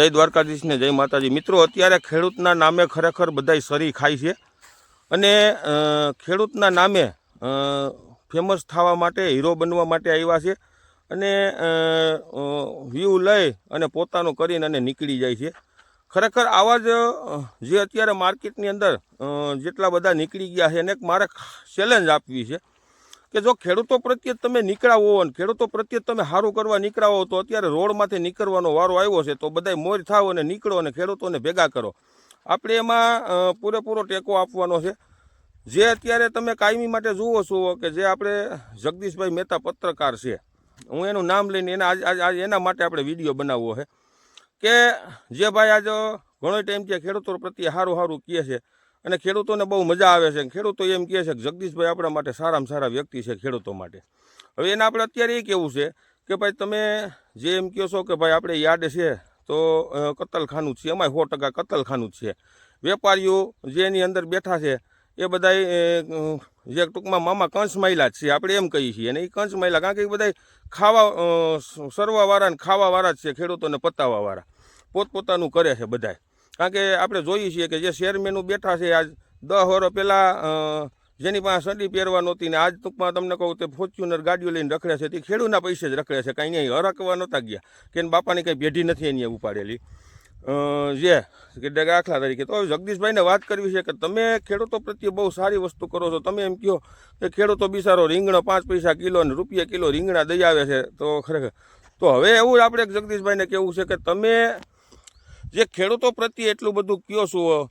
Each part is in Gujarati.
જય દ્વારકાધીશને જય માતાજી. મિત્રો, અત્યારે ખેડૂતના નામે ખરેખર બધાય સરી ખાય છે. અને ખેડૂતના નામે ફેમસ થવા માટે હીરો બનવા માટે આવ્યા છે. અને વ્યૂ લઈ અને પોતાનું કરીને અને નીકળી જાય છે. ખરેખર આવા જ જે અત્યારે માર્કેટની અંદર જેટલા બધા નીકળી ગયા છે એને મારે ચેલેન્જ આપવી છે. કે જો ખેડૂતો પ્રત્યે તમે નીકળાવો અને ખેડૂતો પ્રત્યે તમે સારું કરવા નીકળાવો તો અત્યારે રોડમાંથી નીકળવાનો વારો આવ્યો છે, તો બધાય મોર થાવ અને નીકળો અને ખેડૂતોને ભેગા કરો. આપણે એમાં પૂરેપૂરો ટેકો આપવાનો છે. જે અત્યારે તમે કાયમી માટે જુઓ છો કે જે આપણે જગદીશભાઈ મહેતા પત્રકાર છે, હું એનું નામ લઈને એના આજ એના માટે આપણે વીડિયો બનાવવો છે કે જે ભાઈ આજે ઘણો ટાઈમ છે ખેડૂતો પ્રત્યે સારું સારું કહે છે અને ખેડૂતોને બહુ મજા આવે છે. ખેડૂતો એમ કહે છે કે જગદીશભાઈ આપણા માટે સારામાં સારા વ્યક્તિ છે ખેડૂતો માટે. હવે એને આપણે અત્યારે એ કહેવું છે કે ભાઈ તમે જે એમ કહો છો કે ભાઈ આપણે યાર્ડ છે તો કતલખાનું છે. એમાંય સો ટકા કતલખાનું જ છે. વેપારીઓ જે એની અંદર બેઠા છે, એ બધાય જે ટૂંકમાં મામા કંસ મહિલા છે. આપણે એમ કહીએ છીએ. અને એ કંસ મહિલા કારણ કે એ બધાય ખાવા સરવાવાળા ને ખાવાવાળા જ છે, ખેડૂતોને પતાવવાવાળા પોતપોતાનું કરે છે બધાય. કારણ કે આપણે જોઈએ છીએ કે જે શેરમેનું બેઠા છે, આજ દસ વર્ષ પહેલાં જેની પાસે સડી પહેરવા નહોતી ને આજ ટૂંકમાં તમને કહું તે ફોર્ચ્યુનર ગાડીઓ લઈને રખડે છે, તે ખેડૂતના પૈસે જ રખડે છે, કાંઈ અહીં હરકવા નહોતા ગયા કે બાપાની કંઈ ભેઢી નથી એની ઉપાડેલી. જે, કે દાખલા તરીકે, તો જગદીશભાઈને વાત કરવી છે કે તમે ખેડૂતો પ્રત્યે બહુ સારી વસ્તુ કરો છો, તમે એમ કહો કે ખેડૂતો બિચારો રીંગણો પાંચ પૈસા કિલો અને રૂપિયા કિલો રીંગણા દઈ આવે છે, તો ખરેખર, તો હવે એવું આપણે જગદીશભાઈને કહેવું છે કે તમે જે ખેડૂતો પ્રત્યે એટલું બધું કયો છો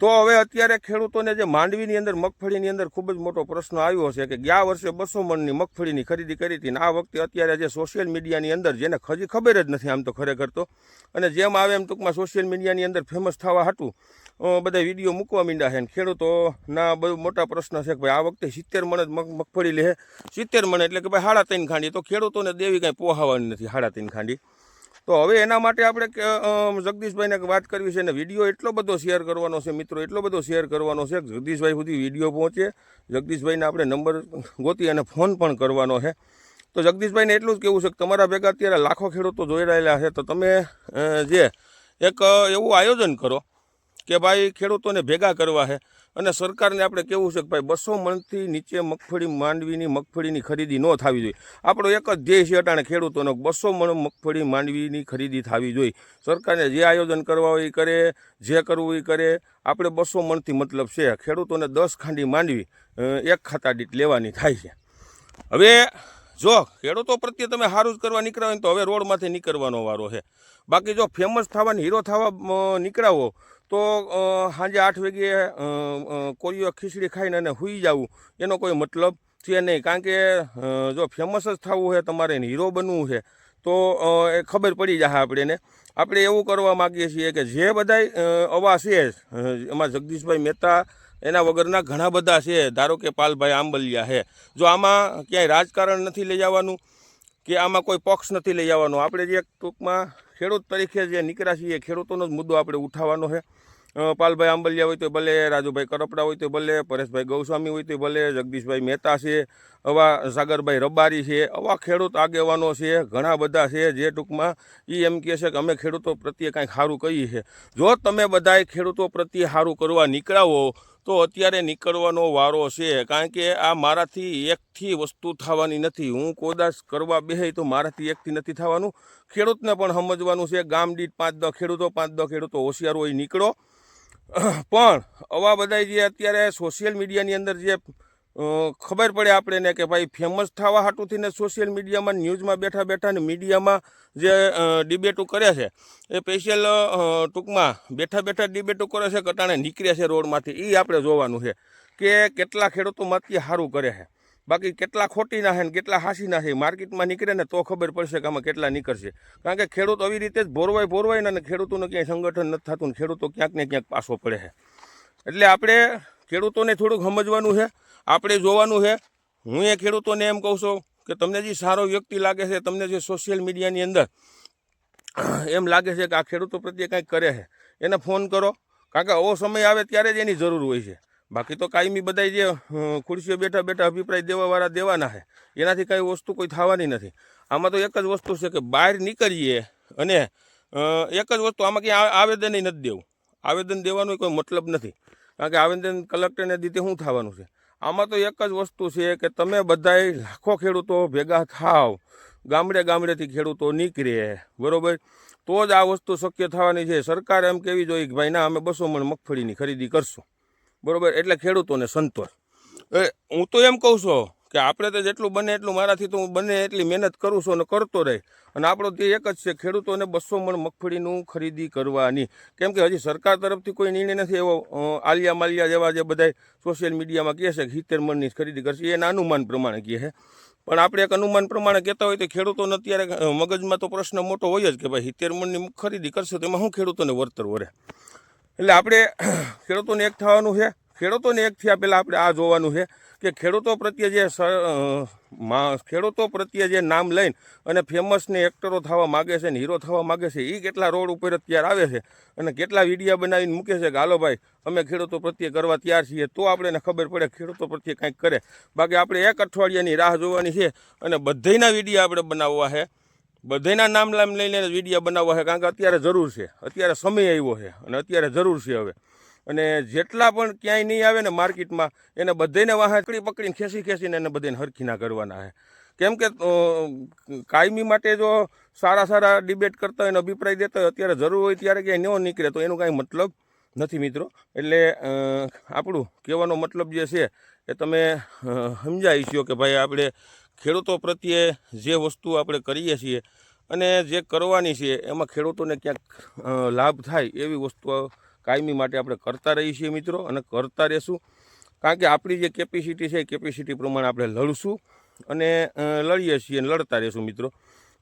તો હવે અત્યારે ખેડૂતોને જે માંડવીની અંદર, મગફળીની અંદર ખૂબ જ મોટો પ્રશ્ન આવ્યો છે કે ગયા વર્ષે બસો મણની મગફળીની ખરીદી કરી હતી આ વખતે અત્યારે જે સોશિયલ મીડિયાની અંદર, જેને હજી ખબર જ નથી આમ તો ખરેખર તો, અને જેમ આવે એમ ટૂંકમાં સોશિયલ મીડિયાની અંદર ફેમસ થવા હતું બધા વીડિયો મૂકવા માંડ્યા છે ખેડૂતોના બહુ મોટા પ્રશ્ન છે કે ભાઈ આ વખતે સિત્તેર મણ જ મગફળી લે સિત્તેર મણ એટલે કે ભાઈ હાડા ત્રણ ખાંડી, તો ખેડૂતોને દેવી કાંઈ પોહાવાની નથી હાડા ત્રણ ખાંડી. તો હવે એના માટે આપણે જગદીશભાઈને વાત કરવી છે અને વીડિયો એટલો બધો શેર કરવાનો છે મિત્રો, એટલો બધો શેર કરવાનો છે જગદીશભાઈ સુધી વીડિયો પહોંચે, જગદીશભાઈને આપણે નંબર ગોતી અને ફોન પણ કરવાનો છે. તો જગદીશભાઈને એટલું જ કહેવું છે કે તમારા ભેગા અત્યારે લાખો ખેડૂતો જોઈ રહેલા છે, તો તમે જે એક એવું આયોજન કરો કે ભાઈ, ખેડૂતોને ભેગા કરવા છે અને સરકારને આપણે કેવું છે કે ભાઈ, બસો મણથી નીચે મગફળી માંડવીની મગફળીની ખરીદી ન થવી જોઈએ. આપણો એક જ ધ્યેય છે અટાણે ખેડૂતોનો બસો મણ મગફળી માંડવીની ખરીદી થવી જોઈએ. સરકારને જે આયોજન કરવા હોય એ કરે, જે કરવું એ કરે. આપણે બસો મણથી મતલબ છે, ખેડૂતોને દસ ખાંડી માંડવી એક ખાતા દીઠ લેવાની થાય છે. હવે જો ખેડૂતો પ્રત્યે તમે સારું જ કરવા નીકળ્યા હોય તો હવે રોડમાંથી નીકળવાનો વારો છે. બાકી જો ફેમસ થવાની હીરો થવા નીકળાવો, તો સાંજે આઠ વાગે કોળીઓ ખીચડી ખાઈને અને સૂઈ જવું. એનો કોઈ મતલબ છે નહીં. કારણ કે જો ફેમસ જ થવું છે તમારે હીરો બનવું છે, તો એ ખબર પડી જશે આપણેને. આપણે એવું કરવા માગીએ છીએ કે જે બધાય અવા છે એમાં જગદીશભાઈ મહેતા એના વગરના ઘણા બધા છે. ધારો કે પાલભાઈ આંબલિયા છે. જો આમાં ક્યાંય રાજકારણ નથી લઈ જવાનું, કે આમાં કોઈ પક્ષ નથી લઈ જવાનો. આપણે જે ટૂંકમાં ખેડૂત તરીકે જે નીકળ્યા છીએ, ખેડૂતોનો જ મુદ્દો આપણે ઉઠાવવાનો છે. પાલભાઈ આંબલિયા હોય તો ભલે, રાજુભાઈ કરપડા હોય તો ભલે, પરેશભાઈ ગૌસ્વામી હોય તો ભલે, જગદીશભાઈ મહેતા છે, આવા સાગરભાઈ રબારી છે, આવા ખેડૂત આગેવાનો છે, ઘણા બધા છે જે ટૂંકમાં એ એમ કહે છે કે અમે ખેડૂતો પ્રત્યે કાંઈક સારું કહીએ છીએ. જો તમે બધાએ ખેડૂતો પ્રત્યે સારું કરવા નીકળાવો તો અત્યારે નીકળવાનો વારો છે, કારણ કે આ મારાથી એકથી વસ્તુ થવાની નથી. હું કોદાસ કરવા બેહી તો મારાથી એકથી નથી થવાનું. ખેડૂતને પણ સમજવાનું છે, ગામ દીઠ પાંચ દસ ખેડૂતો, પાંચ દસ ખેડૂતો હોશિયાર હોય, નીકળો. પણ આવા બધા જે અત્યારે સોશિયલ મીડિયાની અંદર જે ખબર પડે આપણે ને કે ભાઈ ફેમસ થવા હાટુથી ને સોશિયલ મીડિયામાં ન્યૂઝમાં બેઠા બેઠા ને મીડિયામાં જે ડિબેટો કરે છે, એ સ્પેશિયલ ટૂંકમાં બેઠા બેઠા ડિબેટો કરે છે, કટાણે નીકળે છે રોડમાંથી એ આપણે જોવાનું છે કે કેટલા ખેડૂતો માંથી સારું કરે છે. બાકી કેટલા ખોટી નાખે ને કેટલા હાસી ના છે માર્કેટમાં નીકળે ને તો ખબર પડશે કે આમાં કેટલા નીકળશે. કારણ કે ખેડૂત આવી રીતે જ ભોરવાય ભોરવાય ને ખેડૂતોનું ક્યાંય સંગઠન નથી થતું ખેડૂતો ક્યાંક ને ક્યાંક પાછો પડે છે. એટલે આપણે ખેડૂતોને થોડુંક સમજવાનું છે, આપણે જોવાનું છે. હું એ ખેડૂતોને એમ કહું છું કે તમને જે સારો વ્યક્તિ લાગે છે, તમને જે સોશિયલ મીડિયાની અંદર એમ લાગે છે કે આ ખેડૂતો પ્રત્યે કંઈક કરે છે, એને ફોન કરો. કારણ કે આવો સમય આવે ત્યારે જ એની જરૂર હોય છે. બાકી તો કાયમી બધાય જે ખુરશીઓ બેઠા બેઠા અભિપ્રાય દેવાવાળા દેવાના છે. એનાથી કાંઈ વસ્તુ કોઈ થવાની નથી. આમાં તો એક જ વસ્તુ છે કે બહાર નીકળીએ અને એક જ વસ્તુ આમાં ક્યાંય આ- આવેદન નથી દેવું. આવેદન દેવાનો કોઈ મતલબ નથી. કારણ કે આવેદન કલેક્ટરને દીધે શું થવાનું છે? આમાં તો એક જ વસ્તુ છે કે તમે બધાય લાખો ખેડૂતો ભેગા થાવ, ગામડે ગામડેથી ખેડૂતો નીકળે, બરાબર? તો જ આ વસ્તુ શક્ય થવાની છે. સરકાર એમ કેવી જોઈએ કે ભાઈ ના, અમે બસો મણ મગફળીની ખરીદી કરશું, બરાબર? એટલે ખેડૂતોને સંતોષ. એ, હું તો એમ કહું છું કે આપણે તો જેટલું બને એટલું મારાથી તો હું બને એટલી મહેનત કરું છું અને કરતો રહે. અને આપણો તે એક જ છે, ખેડૂતોને બસો મણ મગફળીનું ખરીદી કરવાની. કેમ કે હજી સરકાર તરફથી કોઈ નિર્ણય નથી, એવો આલિયા માલિયા જેવા જે બધા સોશિયલ મીડિયામાં કહે છે કે સિત્તેર મણની ખરીદી કરશે એના અનુમાન પ્રમાણે કહે છે. પણ આપણે એક અનુમાન પ્રમાણે કહેતા હોય તો ખેડૂતોને અત્યારે મગજમાં તો પ્રશ્ન મોટો હોય જ કે ભાઈ સિત્તેર મણની ખરીદી કરશે તો એમાં શું ખેડૂતોને વળતર વરે એટલે આપણે ખેડૂતોને એક થવાનું છે ખેડૂતોને એક થયા પહેલાં આપણે આ જોવાનું છે કે ખેડૂતો પ્રત્યે જે ખેડૂતો પ્રત્યે જે નામ લઈને અને ફેમસને એક્ટરો થવા માગે છે ને હીરો થવા માગે છે એ કેટલા રોડ ઉપર અત્યારે આવે છે અને કેટલા વિડીયા બનાવીને મૂકે છે કે હાલો ભાઈ, અમે ખેડૂતો પ્રત્યે કરવા તૈયાર છીએ તો આપણે ખબર પડે ખેડૂતો પ્રત્યે કંઈક કરે. બાકી આપણે એક અઠવાડિયાની રાહ જોવાની છે અને બધાયના વિડીયા આપણે બનાવવા છે. બધાના નામ લામ લઈને વિડીયા બનાવવા છે, કારણ કે અત્યારે જરૂર છે. અત્યારે સમય આવ્યો છે અને અત્યારે જરૂર છે હવે. અને જેટલા પણ ક્યાંય નહીં આવે ને માર્કેટમાં, એને બધાને વાહન પકડી પકડીને ખેંચી ખેંચીને એને બધાને હરખીના કરવાના છે કેમ કે કાયમી માટે જો સારા સારા ડિબેટ કરતા હોય અને અભિપ્રાય દેતા હોય, અત્યારે જરૂર હોય ત્યારે ક્યાંય ન નીકળે, તો એનું કાંઈ મતલબ નથી મિત્રો. એટલે આપણું કહેવાનો મતલબ જે છે, એ તમે સમજાવી છો કે ભાઈ આપણે ખેડૂતો પ્રત્યે જે વસ્તુ આપણે કરીએ છીએ અને જે કરવાની છે, એમાં ખેડૂતોને ક્યાંક લાભ થાય એવી વસ્તુ કાયમી માટે આપણે કરતા રહીએ છીએ મિત્રો અને કરતા રહેશું. કારણ કે આપણી જે કેપેસિટી છે એ કેપેસિટી પ્રમાણે આપણે લડશું અને લડીએ છીએ અને લડતા રહેશું મિત્રો.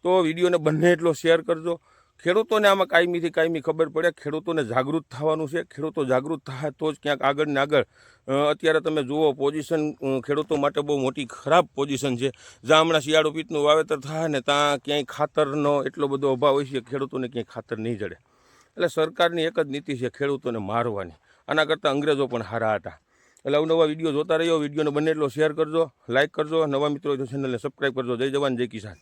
તો વિડીયોને બંને એટલો શેર કરજો. ખેડૂતોને આમાં કાયમીથી કાયમી ખબર પડે. ખેડૂતોને જાગૃત થવાનું છે. ખેડૂતો જાગૃત થાય તો જ ક્યાંક આગળ ને આગળ અત્યારે તમે જુઓ પોઝિશન ખેડૂતો માટે બહુ મોટી ખરાબ પોઝિશન છે. જ્યાં હમણાં શિયાળુ પીતનું વાવેતર થાય ને ત્યાં ક્યાંય ખાતરનો એટલો બધો અભાવ હોય છે ખેડૂતોને ક્યાંય ખાતર નહીં જડે. એટલે સરકારની એક જ નીતિ છે ખેડૂતોને મારવાની. આના કરતાં અંગ્રેજો પણ હારા હતા. એટલે અવનવા વીડિયો જોતા રહ્યો વિડીયોને બને એટલો શેર કરજો લાઇક કરજો, નવા મિત્રો ચેનલને સબસ્ક્રાઈબ કરજો. જય જવાન, જય કિસાન.